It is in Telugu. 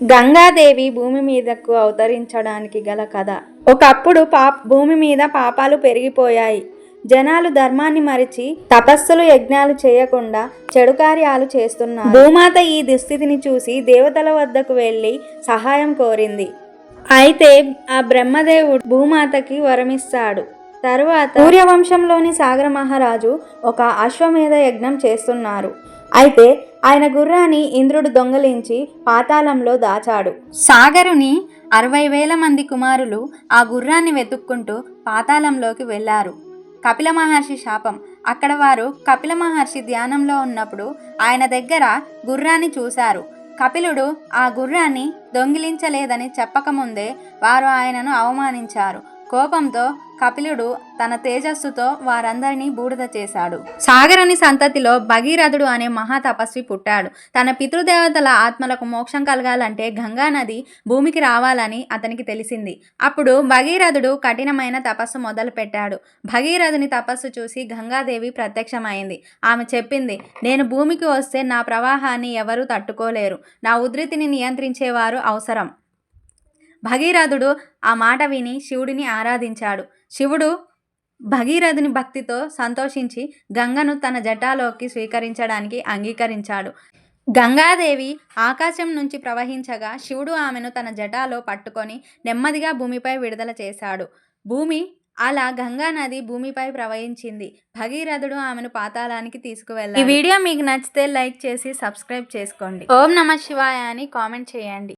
గంగాదేవి భూమి మీదకు అవతరించడానికి గల కథ. ఒకప్పుడు పాప భూమి మీద పాపాలు పెరిగిపోయాయి. జనాలు ధర్మాన్ని మరిచి తపస్సులు యజ్ఞాలు చేయకుండా చెడు కార్యాలు చేస్తున్నారు. భూమాత ఈ దుస్థితిని చూసి దేవతల వద్దకు వెళ్ళి సహాయం కోరింది. అయితే ఆ బ్రహ్మదేవుడు భూమాతకి వరమిస్తాడు. తరువాత సూర్యవంశంలోని సాగర మహారాజు ఒక అశ్వమేధ యజ్ఞం చేస్తున్నారు. అయితే ఆయన గుర్రాన్ని ఇంద్రుడు దొంగలించి పాతాళంలో దాచాడు. సాగరుని అరవై వేల మంది కుమారులు ఆ గుర్రాన్ని వెతుక్కుంటూ పాతాళంలోకి వెళ్ళారు. కపిల మహర్షి శాపం. అక్కడ వారు కపిల మహర్షి ధ్యానంలో ఉన్నప్పుడు ఆయన దగ్గర గుర్రాన్ని చూశారు. కపిలుడు ఆ గుర్రాన్ని దొంగిలించలేదని చెప్పకముందే వారు ఆయనను అవమానించారు. కోపంతో కపిలుడు తన తేజస్సుతో వారందరినీ బూడిద చేశాడు. సాగరుని సంతతిలో భగీరథుడు అనే మహాతపస్వి పుట్టాడు. తన పితృదేవతల ఆత్మలకు మోక్షం కలగాలంటే గంగా నది భూమికి రావాలని అతనికి తెలిసింది. అప్పుడు భగీరథుడు కఠినమైన తపస్సు మొదలుపెట్టాడు. భగీరథుని తపస్సు చూసి గంగాదేవి ప్రత్యక్షమైంది. ఆమె చెప్పింది నేను భూమికి వస్తే నా ప్రవాహాన్ని ఎవరూ తట్టుకోలేరు. నా ఉధృతిని నియంత్రించేవారు అవసరం. భగీరథుడు ఆ మాట విని శివుడిని ఆరాధించాడు. శివుడు భగీరథుని భక్తితో సంతోషించి గంగను తన జటాలోకి స్వీకరించడానికి అంగీకరించాడు. గంగాదేవి ఆకాశం నుంచి ప్రవహించగా శివుడు ఆమెను తన జటాలో పట్టుకొని నెమ్మదిగా భూమిపై విడుదల చేశాడు. భూమి అలా గంగా నది భూమిపై ప్రవహించింది. భగీరథుడు ఆమెను పాతాళానికి తీసుకువెళ్ళాడు. ఈ వీడియో మీకు నచ్చితే లైక్ చేసి సబ్స్క్రైబ్ చేసుకోండి. ఓం నమ శివాయ అని కామెంట్ చేయండి.